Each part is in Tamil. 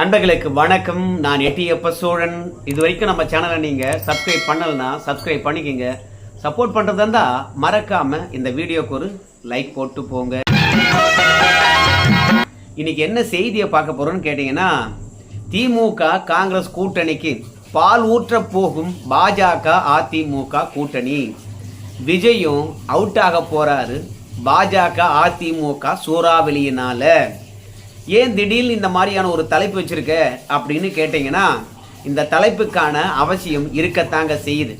நண்பர்களுக்கு வணக்கம். நான் எட்டியப்ப சோழன். இது வரைக்கும் நம்ம சேனலை நீங்கள் சப்ஸ்கிரைப் பண்ணலனா சப்ஸ்கிரைப் பண்ணிக்கோங்க. சப்போர்ட் பண்ணுறதா இருந்தால் மறக்காமல் இந்த வீடியோக்கு ஒரு லைக் போட்டு போங்க. இன்னைக்கு என்ன செய்தியை பார்க்க போகிறோன்னு கேட்டிங்கன்னா திமுக காங்கிரஸ் கூட்டணிக்கு பால் ஊற்ற போகும் பாஜக அதிமுக கூட்டணி. விஜயும் அவுட் ஆக போகிறாரு பாஜக அதிமுக சூறாவளியினால். ஏன் திடீர்னு இந்த மாதிரியான ஒரு தலைப்பு வச்சுருக்க அப்படின்னு கேட்டிங்கன்னா இந்த தலைப்புக்கான அவசியம் இருக்கத்தாங்க செய்யுது.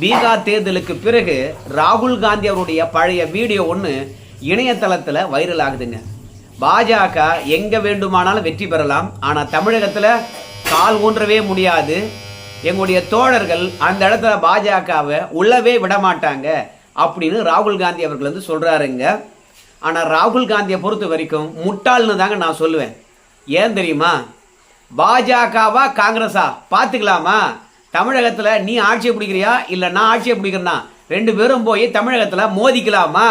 பீகார் தேர்தலுக்கு பிறகு ராகுல் காந்தி அவருடைய பழைய வீடியோ ஒன்று இணையதளத்தில் வைரல் ஆகுதுங்க. பாஜக எங்கே வேண்டுமானாலும் வெற்றி பெறலாம். ஆனால் தமிழகத்தில் கால் ஊன்றவே முடியாது. எங்களுடைய தோழர்கள் அந்த இடத்துல பாஜகவை உள்ளவே விட மாட்டாங்க அப்படின்னு ராகுல் காந்தி அவர்கள் வந்து சொல்கிறாருங்க ஆனால் ராகுல் காந்தியை பொறுத்த வரைக்கும் முட்டாள்னு தாங்க நான் சொல்லுவேன். ஏன் தெரியுமா? பாஜகவா காங்கிரஸா? பார்த்துக்கலாமா? தமிழகத்தில் நீ ஆட்சியை பிடிக்கிறியா? இல்லை நான் ஆட்சியை பிடிக்கிறேன்னா ரெண்டு பேரும் போய் தமிழகத்தில் மோதிக்கலாமா?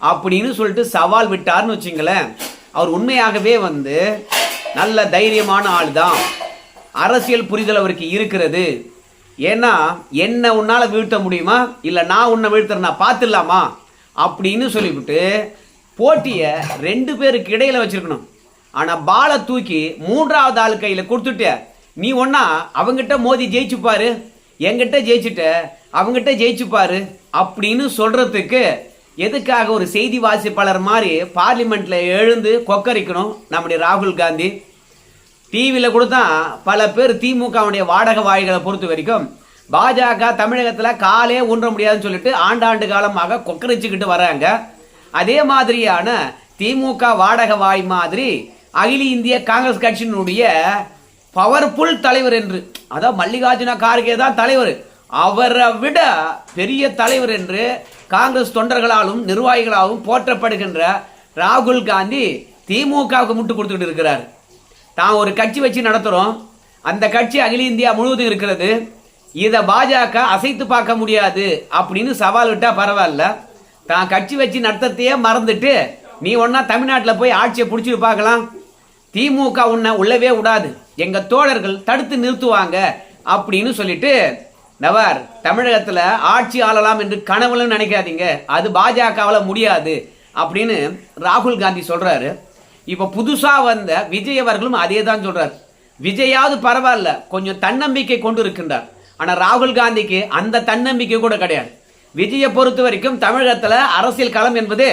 அப்படின்னு சொல்லிட்டு சவால் விட்டார்னு வச்சுங்களேன். அவர் உண்மையாகவே வந்து நல்ல தைரியமான ஆள் தான் அரசியல் புரிதல் அவருக்கு இருக்கிறது. ஏன்னா என்ன உன்னால் வீழ்த்த முடியுமா? இல்லை நான் உன்னை வீழ்த்துறேன்னா பார்த்துடலாமா? அப்படின்னு சொல்லிவிட்டு போட்டியை ரெண்டு பேருக்கு இடையில வச்சிருக்கணும். ஆனால் பாலை தூக்கி மூன்றாவது ஆள் கையில் கொடுத்துட்டு நீ ஒன்னா அவங்கிட்ட மோதி ஜெயிச்சுப்பாரு எங்கிட்ட ஜெயிச்சுட்ட அவங்ககிட்ட ஜெயிச்சுப்பாரு அப்படின்னு சொல்கிறதுக்கு எதுக்காக ஒரு செய்தி வாசிப்பாளர் மாதிரி பார்லிமெண்ட்டில் எழுந்து கொக்கரிக்கணும் நம்முடைய ராகுல் காந்தி? டிவியில் கூட தான் பல பேர் திமுகவுடைய வாடகை வாய்களை பொறுத்த வரைக்கும் பாஜக தமிழகத்தில் காலே ஊன்ற முடியாதுன்னு சொல்லிட்டு ஆண்டாண்டு காலமாக கொக்கரிச்சுக்கிட்டு வராங்க. அதே மாதிரியான திமுக வாடக வாய் மாதிரி அகில இந்திய காங்கிரஸ் கட்சியினுடைய பவர்ஃபுல் தலைவர் என்று அதான் மல்லிகார்ஜுன கார்கே தான் தலைவர். அவரை விட பெரிய தலைவர் என்று காங்கிரஸ் தொண்டர்களாலும் நிர்வாகிகளாலும் போற்றப்படுகின்ற ராகுல் காந்தி திமுகவுக்கு முட்டு கொடுத்துக்கிட்டு இருக்கிறார். தான் ஒரு கட்சி வச்சு நடத்துகிறோம் அந்த கட்சி அகில இந்தியா முழுவதும் இருக்கிறது. இதை பாஜக அசைத்து பார்க்க முடியாது அப்படின்னு சவால் விட்டால் பரவாயில்ல. தான் கட்சி வச்சு நடத்தத்தையே மறந்துட்டு நீ ஒன்னா தமிழ்நாட்டில் போய் ஆட்சியை பிடிச்சி பார்க்கலாம். திமுக உன்னை உள்ளவே விடாது. எங்க தோழர்கள் தடுத்து நிறுத்துவாங்க அப்படின்னு சொல்லிட்டு நவர் தமிழகத்தில் ஆட்சி ஆளலாம் என்று கனவுலும் நினைக்காதீங்க. அது பாஜகவால் முடியாது அப்படின்னு ராகுல் காந்தி சொல்கிறாரு இப்போ புதுசாக வந்த விஜய் அவர்களும் அதே தான் சொல்கிறார் விஜயாவது பரவாயில்ல கொஞ்சம் தன்னம்பிக்கை கொண்டு இருக்கின்றார். ஆனால் ராகுல் காந்திக்கு அந்த தன்னம்பிக்கை கூட கிடையாது. விஜயை பொறுத்த வரைக்கும் தமிழகத்தில் அரசியல் களம் என்பது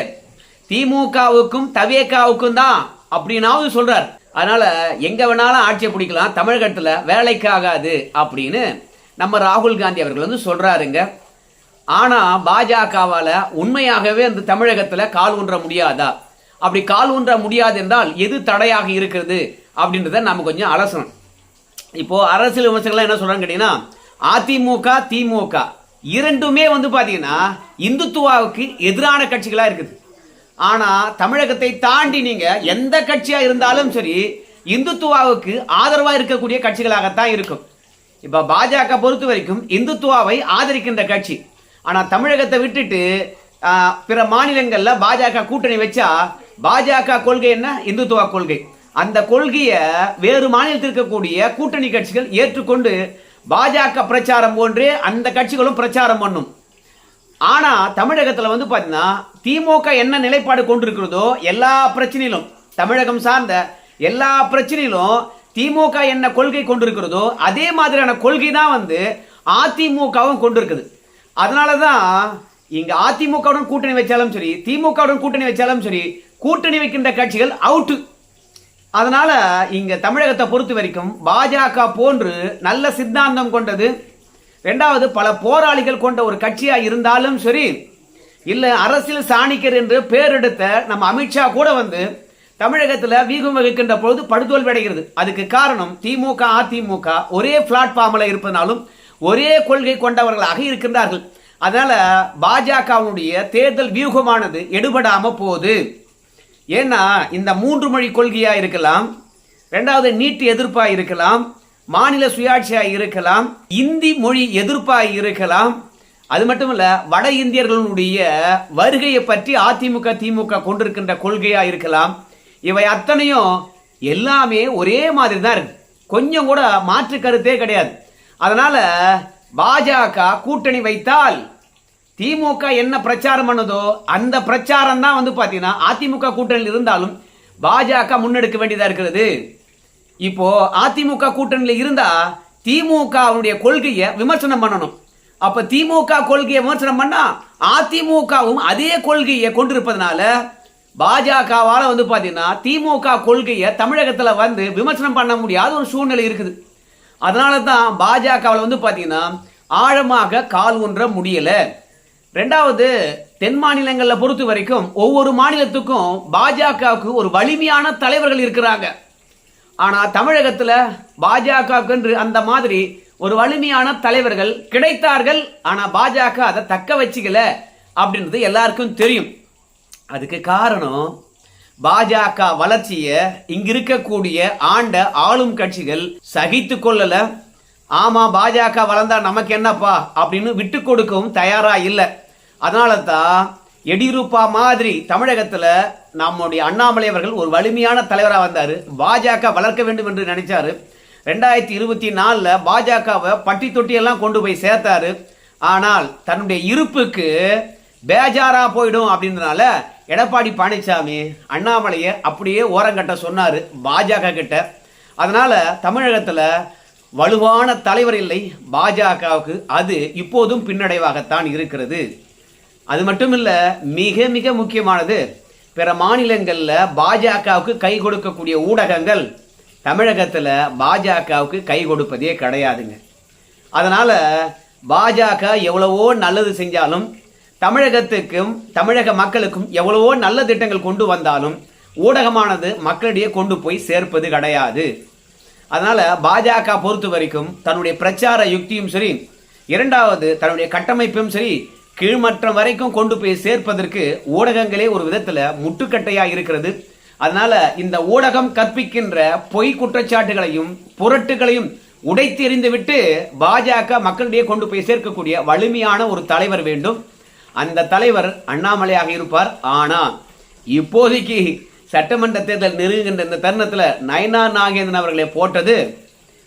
திமுகவுக்கும் தவேகாவுக்கும் தான் அப்படின்னாவது சொல்றார். அதனால எங்க வேணாலும் ஆட்சியை பிடிக்கலாம் தமிழகத்தில் வேலைக்கு ஆகாது அப்படின்னு நம்ம ராகுல் காந்தி அவர்கள் வந்து சொல்றாருங்க. ஆனா பாஜகவால உண்மையாகவே அந்த தமிழகத்தில் கால் ஊன்ற முடியாதா? அப்படி கால் ஊன்ற முடியாது என்றால் எது தடையாக இருக்கிறது அப்படின்றத நம்ம கொஞ்சம் அலசணும். இப்போ அரசியல் விமர்சகர்கள் என்ன சொல்றாங்க கேட்டீங்கன்னா அதிமுக திமுக. இரண்டுமே வந்து பார்த்தீங்கன்னா இந்துத்துவாவுக்கு எதிரான கட்சிகளாக இருக்குது. ஆனால் தமிழகத்தை தாண்டி நீங்கள் எந்த கட்சியாக இருந்தாலும் சரி இந்துத்துவாவுக்கு ஆதரவாக இருக்கக்கூடிய கட்சிகளாகத்தான் இருக்கும். இப்போ பாஜக பொறுத்த வரைக்கும் இந்துத்துவாவை ஆதரிக்கின்ற கட்சி. ஆனால் தமிழகத்தை விட்டுட்டு பிற மாநிலங்களில் பாஜக கூட்டணி வச்சா பாஜக கொள்கை என்ன? இந்துத்துவா கொள்கை. அந்த கொள்கையை வேறு மாநிலத்தில் இருக்கக்கூடிய கூட்டணி கட்சிகள் ஏற்றுக்கொண்டு பாஜக பிரச்சாரம் போன்று அந்த கட்சிகளும் பிரச்சாரம் பண்ணும். ஆனால் தமிழகத்தில் வந்து பார்த்தீங்கன்னா திமுக என்ன நிலைப்பாடு கொண்டிருக்கிறதோ எல்லா பிரச்சனையிலும் தமிழகம் சார்ந்த எல்லா பிரச்சனையிலும் திமுக என்ன கொள்கை கொண்டிருக்கிறதோ அதே மாதிரியான கொள்கை தான் வந்து அதிமுகவும் கொண்டிருக்குது. அதனால தான் இங்கே அதிமுகவுடன் கூட்டணி வச்சாலும் சரி திமுகவுடன் கூட்டணி வச்சாலும் சரி கூட்டணி வைக்கின்ற கட்சிகள் அவுட்டு அதனால இங்க தமிழகத்தை பொறுத்த வரைக்கும் பாஜக போன்று நல்ல சித்தாந்தம் கொண்டது. ரெண்டாவது பல போராளிகள் கொண்ட ஒரு கட்சியா இருந்தாலும் சரி இல்ல அரசியல் சாணிக்கர் என்று பேர் எடுத்த நம்ம அமித்ஷா கூட வந்து தமிழகத்தில் வீகம் வகிக்கின்ற பொழுது படுதோல்வி அடைகிறது. அதுக்கு காரணம் திமுக அதிமுக ஒரே பிளாட்ஃபார்மில் இருப்பதனாலும் ஒரே கொள்கை கொண்டவர்களாக இருக்கின்றார்கள். அதனால பாஜகவுடைய தேர்தல் வியூகமானது எடுபடாம போகுது. ஏன்னா இந்த மூன்று மொழி கொள்கையாக இருக்கலாம் ரெண்டாவது நீட் எதிர்ப்பாக இருக்கலாம் மாநில சுயாட்சியாக இருக்கலாம் இந்தி மொழி எதிர்ப்பாக இருக்கலாம். அது மட்டும் இல்லை வட இந்தியர்களுடைய வருகையை பற்றி அதிமுக திமுக கொண்டிருக்கின்ற கொள்கையாக இருக்கலாம். இவை அத்தனையும் எல்லாமே ஒரே மாதிரி தான் இருக்கு. கொஞ்சம் கூட மாற்று கருத்தே கிடையாது. அதனால் பாஜக கூட்டணி வைத்தால் திமுக என்ன பிரச்சாரம் பண்ணதோ அந்த பிரச்சாரம் தான் வந்து பார்த்தீங்கன்னா அதிமுக கூட்டணியில் இருந்தாலும் பாஜக முன்னெடுக்க வேண்டியதா இருக்கிறது. இப்போ அதிமுக கூட்டணியில் இருந்தா திமுக அவனுடைய கொள்கையை விமர்சனம் பண்ணணும். அப்ப திமுக கொள்கையை விமர்சனம் பண்ணா அதிமுகவும் அதே கொள்கையை கொண்டிருப்பதனால பாஜகவால வந்து பார்த்தீங்கன்னா திமுக கொள்கையை தமிழகத்தில் வந்து விமர்சனம் பண்ண முடியாத ஒரு சூழ்நிலை இருக்குது. அதனால தான் பாஜகவில் வந்து பார்த்தீங்கன்னா ஆழமாக கால் ஊன்ற முடியலை. ரெண்டாவது தென் மாநிலங்களில் பொறுத்த வரைக்கும் ஒவ்வொரு மாநிலத்துக்கும் பாஜகவுக்கு ஒரு வலிமையான தலைவர்கள் இருக்கிறாங்க. ஆனால் தமிழகத்தில் பாஜகவுக்கு என்று அந்த மாதிரி ஒரு வலிமையான தலைவர்கள் கிடைத்தார்கள். ஆனால் பாஜக அதை தக்க வச்சுக்கல அப்படின்றது எல்லாருக்கும் தெரியும். அதுக்கு காரணம் பாஜக வளர்ச்சியை இங்க இருக்கக்கூடிய ஆண்ட ஆளும் கட்சிகள் சகித்து கொள்ளலை. ஆமாம் பாஜக வளர்ந்தால் நமக்கு என்னப்பா? அப்படின்னு விட்டு கொடுக்கவும் தயாராக இல்லை. அதனால தான் எடியூரப்பா மாதிரி தமிழகத்தில் நம்முடைய அண்ணாமலை அவர்கள் ஒரு வலிமையான தலைவராக வந்தார். பாஜக வளர்க்க வேண்டும் என்று நினைச்சாரு. ரெண்டாயிரத்தி இருபத்தி நாலில் பாஜகவை பட்டி தொட்டியெல்லாம் கொண்டு போய் சேர்த்தாரு. ஆனால் தன்னுடைய இருப்புக்கு பேஜாரா போயிடும் அப்படின்றனால எடப்பாடி பழனிசாமி அண்ணாமலையை அப்படியே ஓரங்கட்ட சொன்னார் பாஜக கிட்ட. அதனால தமிழகத்தில் வலுவான தலைவர் இல்லை பாஜகவுக்கு அது இப்போதும் பின்னடைவாகத்தான் இருக்கிறது. அது மட்டும் இல்லை மிக மிக முக்கியமானது பிற மாநிலங்களில் பாஜகவுக்கு கை கொடுக்கக்கூடிய ஊடகங்கள் தமிழகத்தில் பாஜகவுக்கு கை கொடுப்பதே கிடையாதுங்க. அதனால் பாஜக எவ்வளவோ நல்லது செஞ்சாலும் தமிழகத்துக்கும் தமிழக மக்களுக்கும் எவ்வளவோ நல்ல திட்டங்கள் கொண்டு வந்தாலும் ஊடகமானது மக்களிடையே கொண்டு போய் சேர்ப்பது கிடையாது. அதனால பாஜக பொறுத்த வரைக்கும் தன்னுடைய பிரச்சார யுக்தியும் சரி இரண்டாவது தன்னுடைய கட்டமைப்பும் சரி கீழ்மட்டம் வரைக்கும் கொண்டு போய் சேர்ப்பதற்கு ஊடகங்களே ஒரு விதத்துல முட்டுக்கட்டையா இருக்கிறது. அதனால இந்த ஊடகம் கற்பிக்கின்ற பொய் குற்றச்சாட்டுகளையும் புரட்டுகளையும் உடைத்தெறிந்து விட்டு பாஜக மக்களிடையே கொண்டு போய் சேர்க்கக்கூடிய வலிமையான ஒரு தலைவர் வேண்டும். அந்த தலைவர் அண்ணாமலையாக இருப்பார். ஆனா இப்போதைக்கு சட்டமன்ற தேர்தல் நெருங்குகின்ற இந்த தருணத்தில் நயனா நாகேந்திரன் அவர்களை போட்டது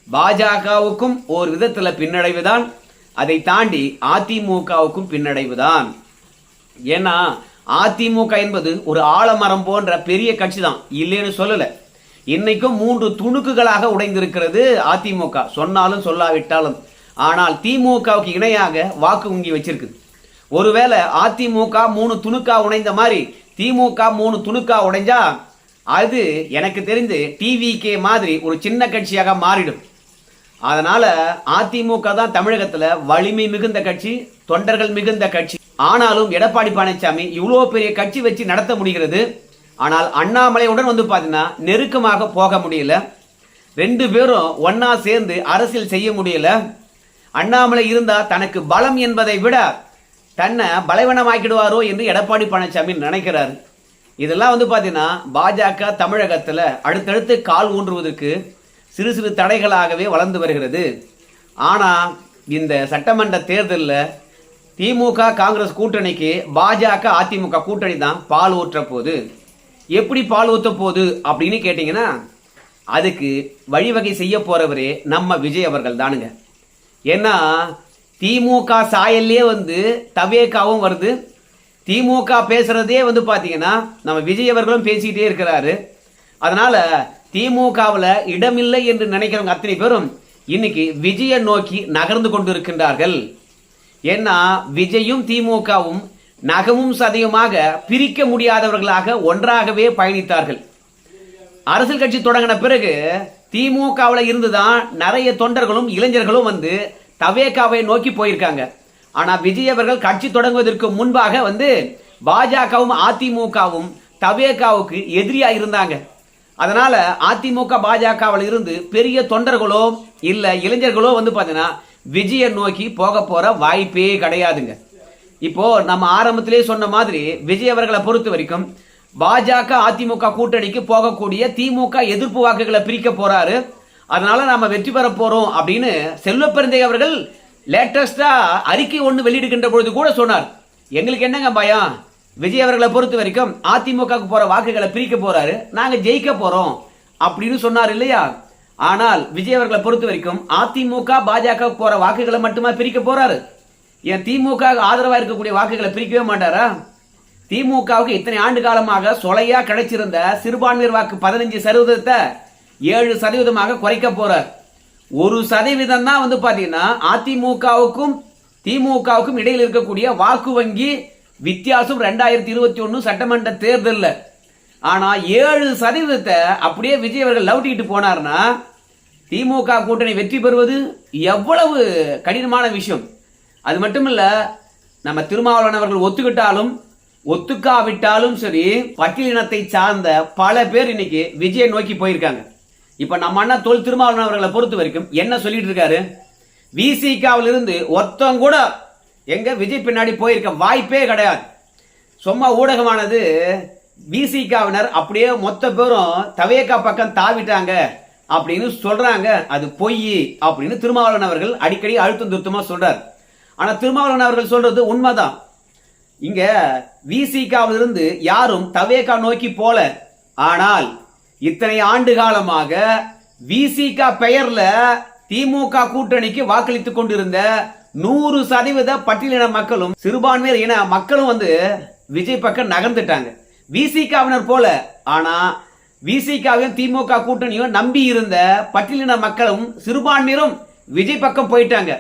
பாஜகவுக்கும் ஒரு விதத்தில் பின்னடைவு தான் அதை தாண்டி அதிமுகவுக்கும் பின்னடைவு தான் ஏன்னா அதிமுக என்பது ஒரு ஆலமரம் போன்ற பெரிய கட்சி தான் இல்லைன்னு சொல்லலை. இன்னைக்கும் மூன்று துணுக்குகளாக உடைந்திருக்கிறது அதிமுக. சொன்னாலும் சொல்லாவிட்டாலும். ஆனால் திமுகவுக்கு இணையாக வாக்கு வங்கி வச்சிருக்குது ஒருவேளை அதிமுக மூணு துணுக்கா உடைந்த மாதிரி திமுக மூணு துணுக்கா உடைஞ்சா அது எனக்கு தெரிந்து டிவிகே மாதிரி ஒரு சின்ன கட்சியாக மாறிடும். அதனால அதிமுக தான் தமிழகத்தில் வலிமை மிகுந்த கட்சி தொண்டர்கள் மிகுந்த கட்சி. ஆனாலும் எடப்பாடி பழனிசாமி இவ்வளோ பெரிய கட்சி வச்சு நடத்த முடிகிறது. ஆனால் அண்ணாமலையுடன் வந்து பார்த்தீங்கன்னா நெருக்கமாக போக முடியல. ரெண்டு பேரும் ஒன்னா சேர்ந்து அரசியல் செய்ய முடியல. அண்ணாமலை இருந்தால் தனக்கு பலம் என்பதை விட தன்னை பலவீனமாக்கிடுவாரோ என்று எடப்பாடி பழனிசாமி நினைக்கிறார். இதெல்லாம் வந்து பார்த்தீங்கன்னா பாஜக தமிழகத்தில் அடுத்தடுத்து கால் ஊன்றுவதற்கு சிறு சிறு தடைகளாகவே வளர்ந்து வருகிறது. ஆனால் இந்த சட்டமன்ற தேர்தலில் திமுக காங்கிரஸ் கூட்டணிக்கு பாஜக அதிமுக கூட்டணி தான் பால் ஊற்ற போது எப்படி பால் ஊற்ற போகுது அப்படின்னு கேட்டிங்கன்னா அதுக்கு வழிவகை செய்ய போகிறவரே நம்ம விஜய் அவர்கள் தானுங்க. ஏன்னா திமுக சாயல்லே வந்து தவேக்காவும் வருது. திமுக பேசுகிறதே வந்து பார்த்தீங்கன்னா நம்ம விஜய் அவர்களும் பேசிக்கிட்டே இருக்கிறாரு. அதனால் திமுகவில் இடமில்லை என்று நினைக்கிறவங்க அத்தனை பேரும் இன்னைக்கு விஜயை நோக்கி நகர்ந்து கொண்டு இருக்கின்றார்கள் ஏன்னா விஜயும் திமுகவும் நகமும் சதையுமாக பிரிக்க முடியாதவர்களாக ஒன்றாகவே பயணித்தார்கள். அரசியல் கட்சி தொடங்கின பிறகு திமுகவில் இருந்து தான் நிறைய தொண்டர்களும் இளைஞர்களும் வந்து தவேகாவை நோக்கி போயிருக்காங்க. ஆனால் விஜய் அவர்கள் கட்சி தொடங்குவதற்கு முன்பாக வந்து பாஜகவும் அதிமுகவும் தவேகாவுக்கு எதிரியாக இருந்தாங்க. அதனால அதிமுக பாஜகவில் இருந்து பெரிய தொண்டர்களோ இல்லை இளைஞர்களோ வந்து பார்த்தீங்கன்னா விஜயை நோக்கி போக போற வாய்ப்பே கிடையாதுங்க. இப்போ நம்ம ஆரம்பத்திலே சொன்ன மாதிரி விஜய் அவர்களை பொறுத்த வரைக்கும் பாஜக அதிமுக கூட்டணிக்கு போகக்கூடிய திமுக எதிர்ப்பு வாக்குகளை பிரிக்க போறாரு. அதனால நாம வெற்றி பெற போறோம் அப்படின்னு செல்வப்பெருந்தை அவர்கள் லேட்டஸ்டா அறிக்கை ஒன்று வெளியிடுகின்ற பொழுது கூட சொன்னார். எங்களுக்கு என்னங்க பயம்? விஜய் அவர்களை பொறுத்த வரைக்கும் அதிமுக போற வாக்குகளை பிரிக்க போறாரு. நாங்க ஜெயிக்க போறோம் அப்படின்னு சொன்னார் இல்லையா? ஆனால் விஜய் அவர்களை பொறுத்த வரைக்கும் அதிமுக பாஜக போற வாக்குகளை மட்டுமா பிரிக்க போறாரு? ஏன் திமுக ஆதரவா இருக்கக்கூடிய வாக்குகளை பிரிக்கவே மாட்டாரா? திமுகவுக்கு இத்தனை ஆண்டு காலமாக சொலையா கிடைச்சிருந்த சிறுபான்மையர் வாக்கு பதினஞ்சு சதவீதத்தை ஏழு சதவீதமாக குறைக்க போறார் ஒரு சதவீதம் தான் வந்து பாத்தீங்கன்னா அதிமுகவுக்கும் திமுகவுக்கும் இடையில் இருக்கக்கூடிய வாக்கு வங்கி வித்தியாசம் ரெண்டாயிரத்தி இருபத்தி ஒன்னு சட்டமன்ற தேர்தலில். ஆனா ஏழு சதவீதத்தை அப்படியே விஜய் அவர்கள் லவுட்டிக்கிட்டு போனார்னா திமுக கூட்டணி வெற்றி பெறுவது எவ்வளவு கடினமான விஷயம். அது மட்டும் இல்லை நம்ம திருமாவளவன் அவர்கள் ஒத்துக்கிட்டாலும் ஒத்துக்காவிட்டாலும் சரி பட்டியலினத்தை சார்ந்த பல பேர் இன்னைக்கு விஜயை நோக்கி போயிருக்காங்க. இப்போ நம்ம அண்ணா தொல் திருமாவளவன் அவர்களை பொறுத்த வரைக்கும் என்ன சொல்லிட்டு இருக்காரு? விசிகாவில் இருந்து ஒருத்தவங்க கூட எங்க விஜய் பின்னாடி போயிருக்க வாய்ப்பே கிடையாது. சும்மா ஊடகமானது விசிகாவினர் அப்படியே மொத்த பேரும் தவேக்கா பக்கம் தாவிட்டாங்க அப்படின்னு சொல்றாங்க. அது பொய் அப்படின்னு திருமாவளவன் அவர்கள் அடிக்கடி அழுத்தம் திருத்தமா சொல்றார். ஆனா திருமாவளவன் அவர்கள் சொல்றது உண்மைதான். இங்க விசிகாவில் இருந்து யாரும் தவேகா நோக்கி போல. ஆனால் இத்தனை ஆண்டு காலமாக விசிகா பெயர்ல திமுக கூட்டணிக்கு வாக்களித்துக் கொண்டிருந்த நூறு சதவீத பட்டியலின மக்களும் சிறுபான்மையர் இன மக்களும் வந்து விஜய் பக்கம் நகர்ந்துட்டாங்க. விசிகாவினர் போல. ஆனா விசிகாவையும் திமுக கூட்டணியும் நம்பி இருந்த பட்டியலின மக்களும் சிறுபான்மையரும் விஜய் பக்கம் போயிட்டாங்க.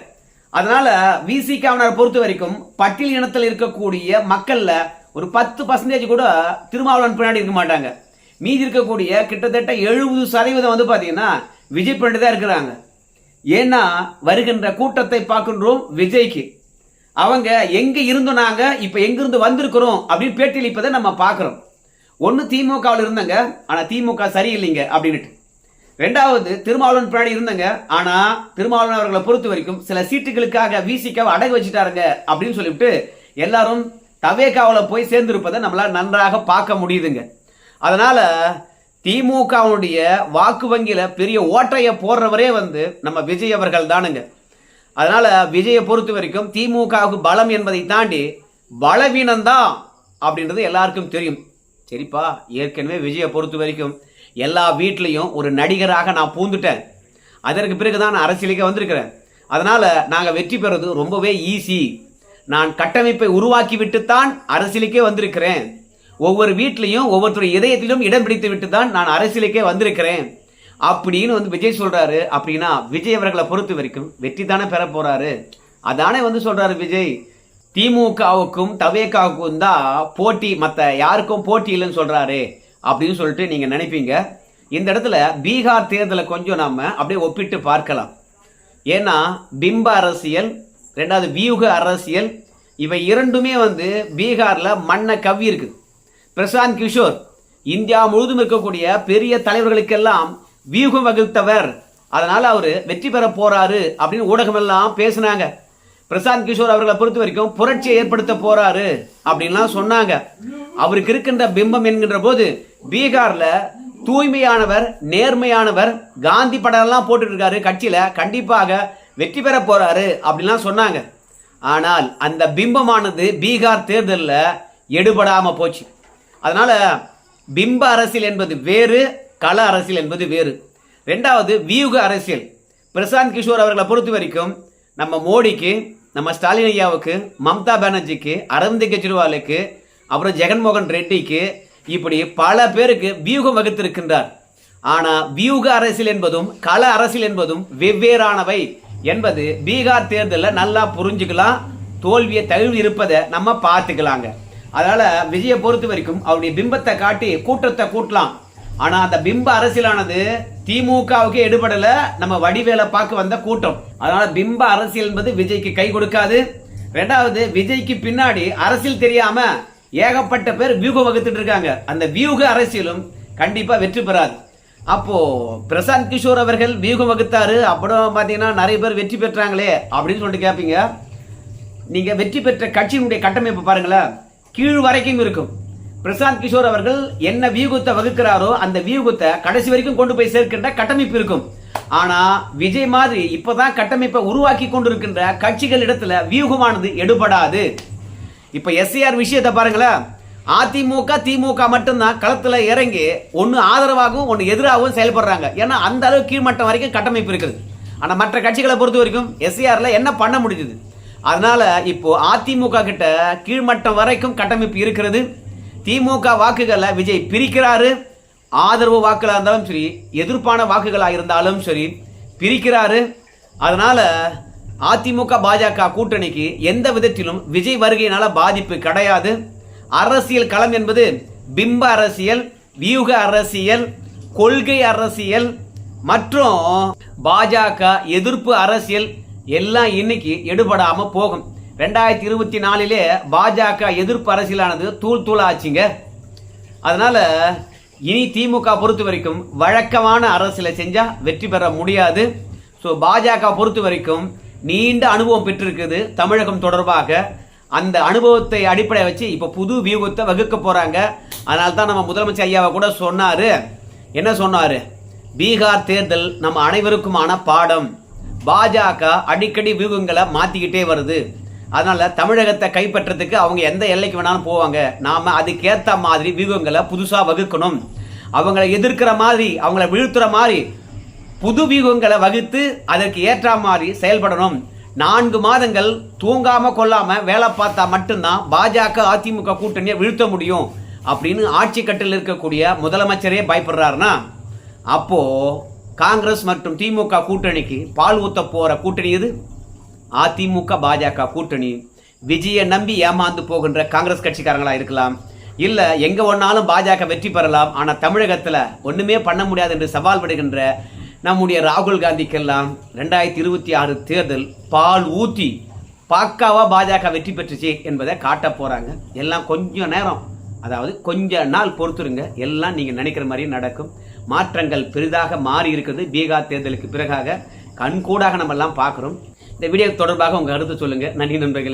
அதனால விசிகாவினர் பொறுத்த வரைக்கும் பட்டியல் இனத்தில் இருக்கக்கூடிய மக்கள்ல ஒரு பத்து பர்சன்டேஜ் கூட திருமாவளவன் பின்னாடி இருக்க மாட்டாங்க. மீதி இருக்கக்கூடிய கிட்டத்தட்ட எழுபது சதவீதம் வந்து பார்த்தீங்கன்னா விஜய் பண்ணிட்டு தான் இருக்கிறாங்க. ஏன்னா வருகின்ற கூட்டத்தை பார்க்கின்றோம் விஜய்க்கு. அவங்க எங்க இருந்தோம் நாங்க இப்ப எங்கிருந்து வந்திருக்கிறோம் அப்படின்னு பேட்டியளிப்பதை நம்ம பார்க்கிறோம். ஒன்று திமுகவில் இருந்தங்க ஆனால் திமுக சரியில்லைங்க அப்படின்னுட்டு. ரெண்டாவது திருமாவளவன் பின்னாடி இருந்தங்க ஆனால் திருமாவளவன் அவர்களை பொறுத்த வரைக்கும் சில சீட்டுகளுக்காக விசிக்காவை அடகு வச்சுட்டாருங்க அப்படின்னு சொல்லிவிட்டு எல்லாரும் தவேகாவுல போய் சேர்ந்திருப்பதை நம்மளால் நன்றாக பார்க்க முடியுதுங்க. அதனால் திமுகவுடைய வாக்கு வங்கியில் பெரிய ஓட்டையை போடுறவரே வந்து நம்ம விஜய் அவர்கள் தானுங்க. அதனால் விஜயை பொறுத்த வரைக்கும் திமுகவுக்கு பலம் என்பதை தாண்டி பலவீனம்தான் அப்படின்றது எல்லாருக்கும் தெரியும். சரிப்பா ஏற்கனவே விஜயை பொறுத்த வரைக்கும் எல்லா வீட்லேயும் ஒரு நடிகராக நான் பூந்துட்டேன் அதற்கு பிறகு தான் நான் அரசியலுக்கு வந்திருக்கிறேன். அதனால் நாங்கள் வெற்றி பெறது ரொம்பவே ஈஸி நான் கட்டமைப்பை உருவாக்கி விட்டுத்தான் அரசியலுக்கே வந்திருக்கிறேன். ஒவ்வொரு வீட்லையும் ஒவ்வொருத்தருடைய இதயத்திலும் இடம் பிடித்து விட்டு தான் நான் அரசியலுக்கே வந்திருக்கிறேன். அப்படின்னு வந்து விஜய் சொல்றாரு. அப்படின்னா விஜய் அவர்களை பொறுத்த வரைக்கும் வெற்றி தானே பெற போறாரு. அதானே வந்து சொல்றாரு விஜய். திமுகவுக்கும் தவேகாவுக்கும் தான் போட்டி மற்ற யாருக்கும் போட்டி இல்லைன்னு சொல்கிறாரு அப்படின்னு சொல்லிட்டு நீங்கள் நினைப்பீங்க. இந்த இடத்துல பீகார் தேர்தலை கொஞ்சம் நாம் அப்படியே ஒப்பிட்டு பார்க்கலாம். ஏன்னா பிம்ப அரசியல் ரெண்டாவது வியூக அரசியல் இவை இரண்டுமே வந்து பீகாரில் மண்ணை கவ்வி இருக்குது. பிரசாந்த் கிஷோர். இந்தியா முழுதும் இருக்கக்கூடிய பெரிய தலைவர்களுக்கெல்லாம் வியூகம் வகுத்தவர். அதனால் அவர் வெற்றி பெற போறாரு அப்படின்னு ஊடகமெல்லாம் பேசினாங்க. பிரசாந்த் கிஷோர் அவர்களை பொறுத்த வரைக்கும் புரட்சியை ஏற்படுத்த போறாரு அப்படின்லாம் சொன்னாங்க. அவருக்கு இருக்கின்ற பிம்பம் என்கின்ற போது பீகார்ல தூய்மையானவர் நேர்மையானவர் காந்தி படம்லாம் எல்லாம் போட்டுட்டு இருக்காரு கட்சியில. கண்டிப்பாக வெற்றி பெற போறாரு அப்படின்லாம் சொன்னாங்க. ஆனால் அந்த பிம்பமானது பீகார் தேர்தலில் எடுபடாம போச்சு. அதனால பிம்ப அரசியல் என்பது வேறு கள அரசியல் என்பது வேறு. ரெண்டாவது வியூக அரசியல். பிரசாந்த் கிஷோர் அவர்களை பொறுத்த வரைக்கும் நம்ம மோடிக்கு நம்ம ஸ்டாலின் ஐயாவுக்கு மம்தா பானர்ஜிக்கு அரவிந்த் கெஜ்ரிவாலுக்கு அப்புறம் ஜெகன்மோகன் ரெட்டிக்கு இப்படி பல பேருக்கு வியூகம் வகுத்திருக்கின்றார். ஆனால் வியூக அரசியல் என்பதும் கள அரசியல் என்பதும் வெவ்வேறானவை என்பது பீகார் தேர்தலில் நல்லா புரிஞ்சுக்கலாம் தோல்வியை தழுவி இருப்பதை நம்ம பார்த்துக்கலாங்க. அதனால விஜயை பொறுத்த வரைக்கும் அவருடைய பிம்பத்தை காட்டி கூட்டத்தை கூட்டலாம். ஆனா அந்த பிம்ப அரசியலானது திமுகவுக்கு எடுபடல நம்ம வடிவேலை பார்க்க வந்த கூட்டம். அதனால பிம்ப அரசியல் என்பது விஜய்க்கு கை கொடுக்காது. ரெண்டாவது விஜய்க்கு பின்னாடி அரசியல் தெரியாம ஏகப்பட்ட பேர் வியூகம் வகுத்துட்டு இருக்காங்க. அந்த வியூக அரசியலும் கண்டிப்பா வெற்றி பெறாது. அப்போ பிரசாந்த் கிஷோர் அவர்கள் வியூகம் வகுத்தாரு அப்புறம் பார்த்தீங்கன்னா நிறைய பேர் வெற்றி பெற்றாங்களே அப்படின்னு சொல்லிட்டு கேட்பீங்க நீங்க வெற்றி பெற்ற கட்சியினுடைய கட்டமைப்பு பாருங்களேன். கீழ் வரைக்கும் இருக்கும். பிரசாந்த் கிஷோர் அவர்கள் என்ன வியூகத்தை வகுக்கிறாரோ அந்த வியூகத்தை கடைசி வரைக்கும் கொண்டு போய் சேர்க்கின்ற கட்டமைப்பு இருக்கும். ஆனா விஜய் மாதிரி இப்பதான் கட்டமைப்பை உருவாக்கி கொண்டிருக்கின்ற கட்சிகள் இடத்துல வியூகமானது எடுபடாது. இப்ப எஸ்ஐஆர் விஷயத்தை பாருங்களேன். அதிமுக திமுக மட்டும்தான் களத்துல இறங்கி ஒன்னு ஆதரவாகவும் ஒன்னு எதிராகவும் செயல்படுறாங்க. ஏன்னா அந்த அளவு கீழ்மட்டம் வரைக்கும் கட்டமைப்பு இருக்குது. ஆனா மற்ற கட்சிகளை பொறுத்த வரைக்கும் எஸ்சிஆரில் என்ன பண்ண முடிஞ்சது? அதனால இப்போ அதிமுக கிட்ட கீழ்மட்டம் வரைக்கும் கட்டமைப்பு இருக்கிறது. திமுக வாக்குகளை விஜய் பிரிக்கிறாரு. ஆதரவு வாக்குகளாக இருந்தாலும் சரி எதிர்ப்பான வாக்குகளாக இருந்தாலும் சரி பிரிக்கிறாரு. அதனால அதிமுக பாஜக கூட்டணிக்கு எந்த விதத்திலும் விஜய் வருகையினால பாதிப்பு கிடையாது. அரசியல் களம் என்பது பிம்ப அரசியல் வியூக அரசியல் கொள்கை அரசியல் மற்றும் பாஜக எதிர்ப்பு அரசியல் எல்லாம் இன்னைக்கு எடுபடாம போகும். ரெண்டாயிரத்தி இருபத்தி நாலிலே பாஜக எதிர்ப்பு அரசியலானது தூள் தூள் ஆச்சுங்க அதனால இனி திமுக பொறுத்த வரைக்கும் வழக்கமான அரசியலை செஞ்சா வெற்றி பெற முடியாது. ஸோ பாஜக பொறுத்த வரைக்கும் நீண்ட அனுபவம் பெற்றிருக்குது தமிழகம் தொடர்பாக. அந்த அனுபவத்தை அடிப்படை வச்சு இப்போ புது வியூகத்தை வகுக்க போகிறாங்க அதனால தான் நம்ம முதலமைச்சர் ஐயாவை கூட சொன்னார். என்ன சொன்னார்? பீகார் தேர்தல் நம்ம அனைவருக்குமான பாடம். பாஜக அடிக்கடி வியூகங்களை மாத்திக்கிட்டே வருது. அதனால தமிழகத்தை கைப்பற்றதுக்கு அவங்க எந்த எல்லைக்கு வேணாலும் போவாங்க. நாம அதுக்கேத்த மாதிரி வியூகங்களை புதுசா வகுக்கணும். அவங்களை எதிர்க்கிற மாதிரி அவங்கள வீழ்த்துற மாதிரி புது வியூகங்களை வகுத்து அதற்கு ஏற்ற மாதிரி செயல்படணும். நான்கு மாதங்கள் தூங்காம கொள்ளாம வேலை பார்த்தா மட்டும்தான் பாஜக அதிமுக கூட்டணியை வீழ்த்த முடியும். அப்படின்னு ஆட்சி கட்டில் இருக்கக்கூடிய முதலமைச்சரே பயப்படுறாருன்னா அப்போது காங்கிரஸ் மற்றும் திமுக கூட்டணிக்கு பால் ஊத்த போகிற கூட்டணி எது? அதிமுக பாஜக கூட்டணி. விஜயை நம்பி ஏமாந்து போகின்ற காங்கிரஸ் கட்சிக்காரங்களாக இருக்கலாம். இல்லை எங்கே ஒன்னாலும் பாஜக வெற்றி பெறலாம். ஆனால் தமிழகத்தில் ஒன்றுமே பண்ண முடியாது என்று சவால் விடுகின்ற நம்முடைய ராகுல் காந்திக்கெல்லாம் ரெண்டாயிரத்தி இருபத்தி ஆறு தேர்தல் பால் ஊற்றி பாக்காவாக பாஜக வெற்றி பெற்றுச்சு என்பதை காட்ட போகிறாங்க எல்லாம் கொஞ்சம் நேரம். அதாவது கொஞ்ச நாள் பொறுத்துருங்க. எல்லாம் நீங்கள் நினைக்கிற மாதிரி நடக்கும். மாற்றங்கள் பெரிதாக மாறி இருக்கிறது பீகார் தேர்தலுக்கு பிறகாக கண்கூடாக நம்ம எல்லாம் பார்க்குறோம். இந்த வீடியோ தொடர்பாக உங்க கருத்து சொல்லுங்க. நன்றி நண்பர்களே.